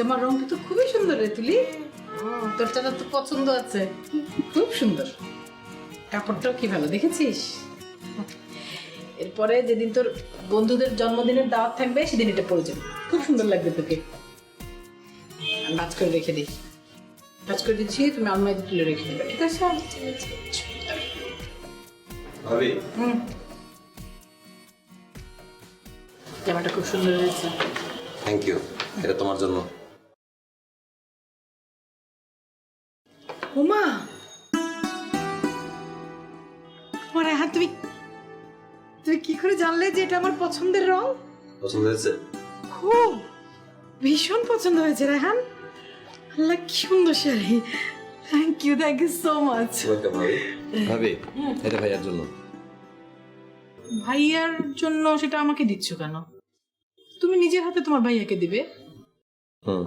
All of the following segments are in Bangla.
জামার রংটা তো খুবই সুন্দর রে তুলি। তোর চাদর তো পছন্দ আছে। খুব সুন্দর। কাপড়টাও কি ভালো দেখেছিস? এরপরে যেদিন তোর বন্ধুদের জন্মদিনের দাওয়াত থাকবে সেদিন এটা পরে যাবে। খুব সুন্দর লাগবে তোকে। ভাজ করে রেখে দিই ভাজ করে দিচ্ছি তুমি আলমারিতে তুলে রেখে দেবে ঠিক আছে? ভাবি? হুম। জামাটা খুব সুন্দর হয়েছে। থ্যাংক ইউ এটা তোমার জন্য। হ্যাঁ তুমি তুমি কি করে জানলে যে এটা আমার পছন্দের রং? পছন্দ হয়েছে? খুব ভীষণ পছন্দ হয়েছে রেহান আল্লাহ কি সুন্দর sari. Thank you thank you so much welcome ভাবি ভাবি এটা ভাইয়ার জন্য। ভাইয়ার জন্য সেটা আমাকে দিচ্ছ কেন? তুমি নিজের হাতে তোমার ভাইয়াকে দিবে? হুম।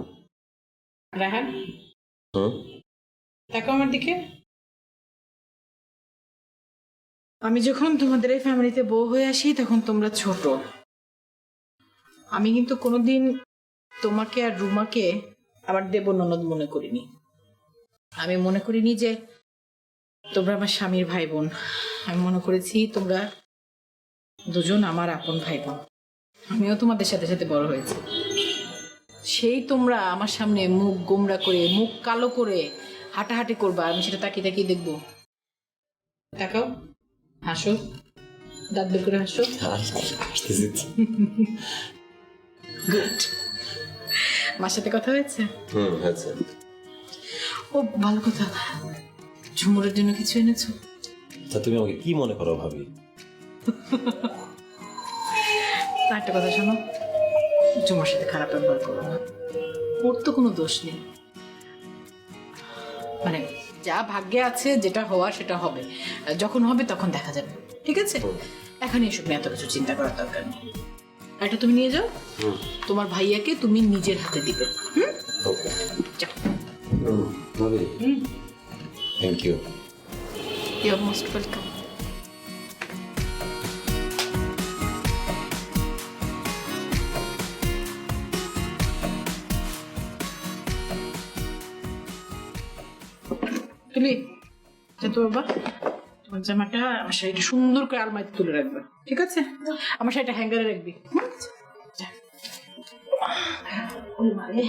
রাহান হুম। দেখো আমার দিকে। আমি যখন তোমাদের এই ফ্যামিলিতে বউ হয়ে আসি, তখন তোমরা ছোট। আমি কিন্তু কোনোদিন তোমাকে আর রুমাকে আমার দেব ননদ মনে করিনি। আমি মনে করিনি যে তোমরা আমার স্বামীর ভাই বোন আমি মনে করেছি তোমরা দুজন আমার আপন ভাই বোন আমিও তোমাদের সাথে সাথে বড় হয়েছি। সেই তোমরা আমার সামনে মুখ গোমরা করে, মুখ কালো করে হাঁটাহাঁটি করবা আমি সেটা তাকিয়ে তাকিয়ে দেখব। তাকাও হাসো দাঁত বের করে হাসো। গুড মার সাথে কথা হয়েছে? হুম হয়েছে। ও ভালো কথা। ঝুমুরের জন্য কিছু এনেছো? তা তুমি আমাকে কি মনে করো ভাবি? একটা কথা শোনো। ঝুমুর সাথে খারাপ ব্যবহার করো না। ওর তো কোনো দোষ নেই। মানে যা ভাগ্যে আছে যেটা হওয়া সেটা হবে। যখন হবে তখন দেখা যাবে। ঠিক আছে? এখন এসব নিয়ে এত কিছু চিন্তা করার দরকার নেই। এটা তুমি নিয়ে যাও। তোমার ভাইয়াকে তুমি নিজের হাতে দিবে। হুম? ওকে। যাও। Thank you you are most welcome তুলি যেত বাবা তোমার জামাটা আমার শাড়িটা সুন্দর করে আলমারিতে তুলে রাখবে, ঠিক আছে আমার শাড়িটা হ্যাঙ্গারে রাখবি। মারে।